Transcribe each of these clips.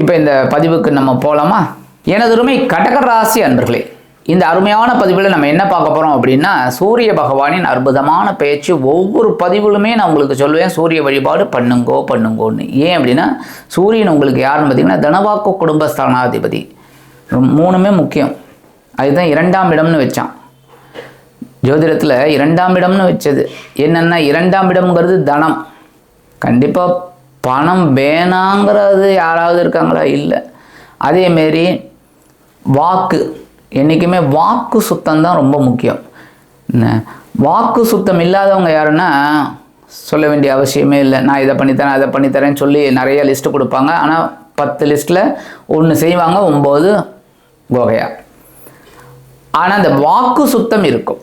இப்போ இந்த பதிவுக்கு நம்ம போகலாமா எனது உரிமை ராசி அன்பர்களே இந்த அருமையான பதிவில் நம்ம என்ன பார்க்க போகிறோம் அப்படின்னா சூரிய பகவானின் அற்புதமான பேச்சு ஒவ்வொரு பதிவிலுமே நான் உங்களுக்கு சொல்லுவேன் சூரிய வழிபாடு பண்ணுங்கோ பண்ணுங்கோன்னு. ஏன் அப்படின்னா சூரியன் உங்களுக்கு யாருன்னு பார்த்தீங்கன்னா தனவாக்கு குடும்பஸ்தானாதிபதி. மூணுமே முக்கியம். அதுதான் இரண்டாம் இடம்னு வச்சான். ஜோதிடத்தில் இரண்டாம் இடம்னு வச்சது. என்னென்னா இரண்டாம் இடம்ங்கிறது தனம். கண்டிப்பாக பணம் வேணாங்கிறது யாராவது இருக்காங்களா? இல்லை. அதேமாரி வாக்கு. என்றைக்குமே வாக்கு சுத்தம் தான் ரொம்ப முக்கியம். என்ன? வாக்கு சுத்தம் இல்லாதவங்க யாருன்னா சொல்ல வேண்டிய அவசியமே இல்லை. நான் இதை பண்ணித்தரேன் அதை பண்ணித்தரேன்னு சொல்லி நிறைய லிஸ்ட்டு கொடுப்பாங்க. ஆனால் பத்து லிஸ்ட்டில் ஒன்று செய்வாங்க ஒம்பது கோகையா. ஆனால் அந்த வாக்கு சுத்தம் இருக்கும்.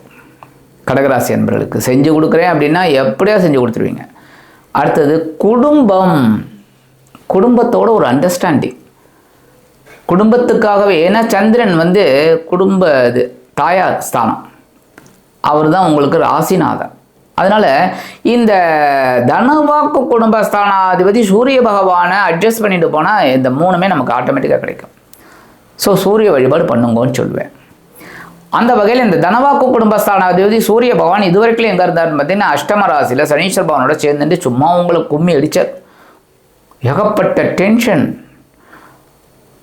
கடகராசி அன்பர்களுக்கு. செஞ்சு கொடுக்குறேன் அப்படின்னா எப்படியா செஞ்சு கொடுத்துருவீங்க? அடுத்தது குடும்பம். குடும்பத்தோட ஒரு அண்டர்ஸ்டாண்டிங் குடும்பத்துக்காகவே ஏன்னா சந்திரன் வந்து குடும்ப இது தாயார் ஸ்தானம். அவர் தான் உங்களுக்கு ராசிநாதன். அதனால் இந்த தனவாக்கு குடும்ப ஸ்தானாதிபதி சூரிய பகவானை அட்ஜஸ்ட் பண்ணிட்டு போனால் இந்த மூணுமே நமக்கு ஆட்டோமேட்டிக்காக கிடைக்கும். ஸோ சூரிய வழிபாடு பண்ணுங்கன்னு சொல்லுவேன். அந்த வகையில் இந்த தனவாக்கு குடும்பஸ்தானாதிபதி சூரிய பகவான் இதுவரைக்கும் எங்கே இருந்தார்னு பார்த்தீங்கன்னா அஷ்டம ராசியில் சனீஸ்வர பகவானோட சேர்ந்துட்டு சும்மா உங்களுக்கு கும்மி அடித்தார் ஏகப்பட்ட டென்ஷன்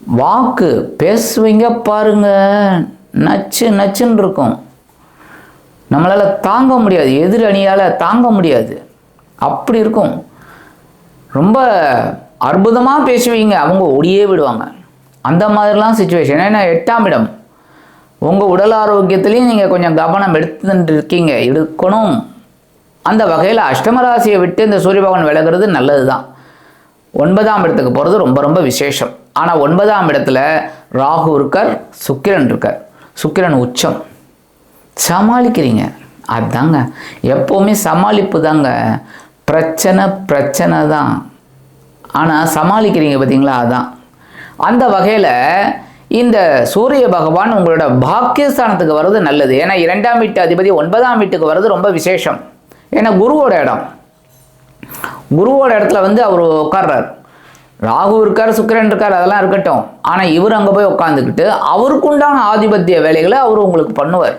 வாக்கு பேசுவீங்க பாருங்க. நச்சு நச்சுன்னு இருக்கும். நம்மளால் தாங்க முடியாது. எதிர் அணியால் தாங்க முடியாது. அப்படி இருக்கும். ரொம்ப அற்புதமாக பேசுவீங்க. அவங்க ஒடியே விடுவாங்க. அந்த மாதிரிலாம் சுச்சுவேஷன் ஏன்னா எட்டாம் இடம். உங்கள் உடல் ஆரோக்கியத்துலேயும் நீங்கள் கொஞ்சம் கவனம் எடுத்துட்டு இருக்கீங்க இருக்கணும் அந்த வகையில் அஷ்டமராசியை விட்டு இந்த சூரிய பகவான் விலகிறது நல்லது தான் ஒன்பதாம் இடத்துக்கு போகிறது ரொம்ப ரொம்ப விசேஷம். ஆனால் ஒன்பதாம் இடத்துல ராகு இருக்கார் சுக்கிரன் இருக்கார். சுக்கிரன் உச்சம். சமாளிக்கிறீங்க. அதாங்க எப்போவுமே சமாளிப்பு தாங்க பிரச்சனை பிரச்சனை தான் ஆனால் சமாளிக்கிறீங்க பார்த்தீங்களா அதான். அந்த வகையில் இந்த சூரிய பகவான் உங்களோட பாக்கியஸ்தானத்துக்கு வர்றது நல்லது. ஏன்னா இரண்டாம் வீட்டு அதிபதி ஒன்பதாம் வீட்டுக்கு வர்றது ரொம்ப விசேஷம். ஏன்னா குருவோட இடம். குருவோட இடத்துல வந்து அவர் உட்கார்றார். ராகு இருக்கார் சுக்கிரன் இருக்கார் அதெல்லாம் இருக்கட்டும். ஆனால் இவர் அங்கே போய் உட்காந்துக்கிட்டு அவருக்குண்டான ஆதிபத்திய வேலைகளை அவர் உங்களுக்கு பண்ணுவார்.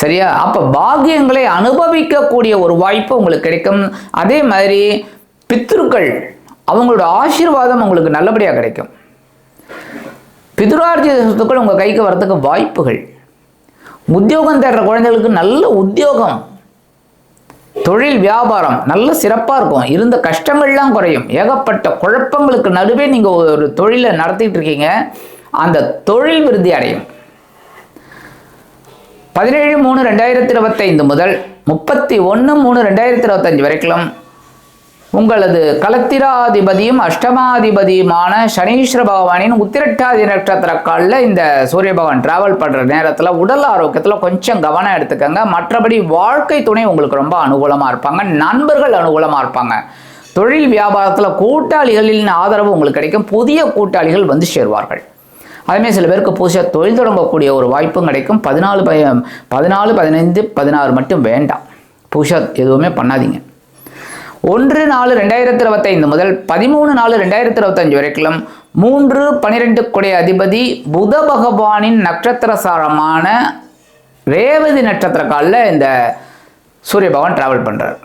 சரியா? அப்போ பாகியங்களை அனுபவிக்கக்கூடிய ஒரு வாய்ப்பு உங்களுக்கு கிடைக்கும். அதே மாதிரி பித்ருக்கள் அவங்களோட ஆசீர்வாதம் உங்களுக்கு நல்லபடியாக கிடைக்கும். பிதுரார்ஜித சொத்துக்கள் உங்கள் கைக்கு வரத்துக்கு வாய்ப்புகள். உத்தியோகம் தேடுற குழந்தைகளுக்கு நல்ல உத்தியோகம். தொழில் வியாபாரம் நல்ல சிறப்பாக இருக்கும். இருந்த கஷ்டங்கள்லாம் குறையும். ஏகப்பட்ட குழப்பங்களுக்கு நடுவே நீங்கள் ஒரு தொழிலை நடத்திட்டு இருக்கீங்க. அந்த தொழில் விருத்தி அடையும். பதினேழு மூணு ரெண்டாயிரத்தி இருபத்தைந்து முதல் முப்பத்தி ஒன்று மூணு ரெண்டாயிரத்தி இருபத்தஞ்சு வரைக்கும் உங்களது கலத்திராதிபதியும் அஷ்டமாதிபதியுமான சனீஸ்வர பகவானின் உத்திரட்டாதி நட்சத்திர காலில் இந்த சூரிய பகவான் டிராவல் பண்ணுற நேரத்தில் உடல் ஆரோக்கியத்தில் கொஞ்சம் கவனம் எடுத்துக்கங்க. மற்றபடி வாழ்க்கை துணை உங்களுக்கு ரொம்ப அனுகூலமாக இருப்பாங்க. நண்பர்கள் அனுகூலமாக இருப்பாங்க. தொழில் வியாபாரத்தில் கூட்டாளிகளின் ஆதரவு உங்களுக்கு கிடைக்கும். புதிய கூட்டாளிகள் வந்து சேருவார்கள். அதுமாரி சில பேருக்கு புதுசாக தொழில் தொடங்கக்கூடிய ஒரு வாய்ப்பும் கிடைக்கும். பதினாலு ப பதினாலு பதினைந்து பதினாறு மட்டும் வேண்டாம். புதுசாக எதுவுமே பண்ணாதீங்க. ஒன்று நாலு ரெண்டாயிரத்தி இருபத்தைந்து முதல் பதிமூணு நாலு ரெண்டாயிரத்தி இருபத்தஞ்சு வரைக்கும் மூன்று பனிரெண்டு கொடை அதிபதி புத பகவானின் நட்சத்திர சாரமான ரேவதி நட்சத்திர காலில் இந்த சூரிய பகவான் ட்ராவல் பண்ணுறார்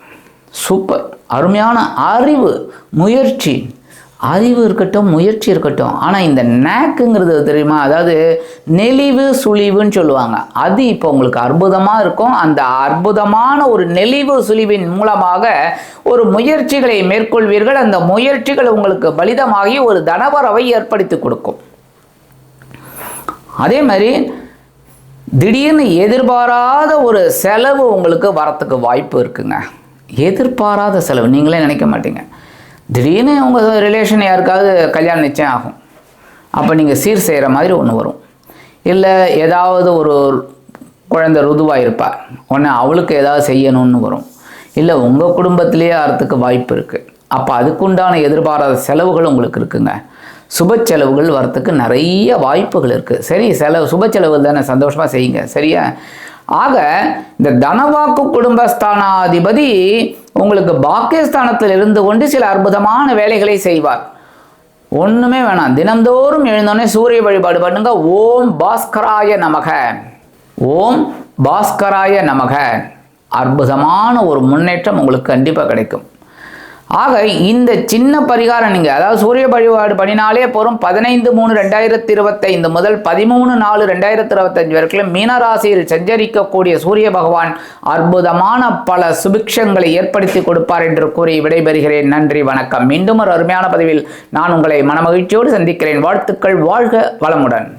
சூப்பர். அருமையான அறிவு முயற்சி அறிவு இருக்கட்டும் முயற்சி இருக்கட்டும். ஆனால் இந்த நேக்குங்கிறது தெரியுமா? அதாவது நெளிவு சுழிவுன்னு சொல்லுவாங்க. அது இப்போ உங்களுக்கு அற்புதமாக இருக்கும். அந்த அற்புதமான ஒரு நெளிவு சுழிவின் மூலமாக ஒரு முயற்சிகளை மேற்கொள்வீர்கள். அந்த முயற்சிகள் உங்களுக்கு பலிதமாகி ஒரு தனவரவை ஏற்படுத்தி கொடுக்கும். அதே மாதிரி திடீர்னு எதிர்பாராத ஒரு செலவு உங்களுக்கு வரத்துக்கு வாய்ப்பு இருக்குங்க. எதிர்பாராத செலவு. நீங்களே நினைக்க மாட்டீங்க. திடீர்னு உங்கள் ரிலேஷன் யாருக்காவது கல்யாணம் நிச்சயம் ஆகும். அப்போ நீங்கள் சீர் செய்கிற மாதிரி ஒன்று வரும். இல்லை ஏதாவது ஒரு குழந்தை ருதுவாக இருப்பார் உடனே அவளுக்கு ஏதாவது செய்யணும்னு வரும். இல்லை உங்கள் குடும்பத்திலேயே ஆகிறதுக்கு வாய்ப்பு இருக்குது அப்போ அதுக்குண்டான எதிர்பாராத செலவுகள் உங்களுக்கு இருக்குங்க. சுப செலவுகள் வரத்துக்கு நிறைய வாய்ப்புகள் இருக்குது சரி செலவு சுப செலவுகள் தானே சந்தோஷமாக செய்யுங்க. சரியா? ஆக இந்த தனவாக்கு குடும்பஸ்தானாதிபதி உங்களுக்கு பாக்கியஸ்தானத்தில் இருந்து கொண்டு சில அற்புதமான வேலைகளை செய்வார். ஒன்றுமே வேணாம். தினந்தோறும் எழுந்தோடனே சூரிய வழிபாடு பண்ணுங்க. ஓம் பாஸ்கராய நமக. ஓம் பாஸ்கராய நமக. அற்புதமான ஒரு முன்னேற்றம் உங்களுக்கு கண்டிப்பாக கிடைக்கும். ஆக இந்த சின்ன பரிகாரம் நீங்கள் அதாவது சூரிய வழிபாடு பண்ணினாலே போகிறோம் பதினைந்து மூணு ரெண்டாயிரத்தி இருபத்தைந்து முதல் பதிமூணு நாலு ரெண்டாயிரத்தி இருபத்தஞ்சு வரைக்கும் மீனராசியில் சஞ்சரிக்கக்கூடிய சூரிய பகவான் அற்புதமான பல சுபிக்ஷங்களை ஏற்படுத்தி கொடுப்பார் என்று கூறி விடைபெறுகிறேன். நன்றி வணக்கம். மீண்டும் ஒரு அருமையான பதிவில் நான் உங்களை மனமகிழ்ச்சியோடு சந்திக்கிறேன். வாழ்த்துக்கள் வாழ்க வளமுடன்.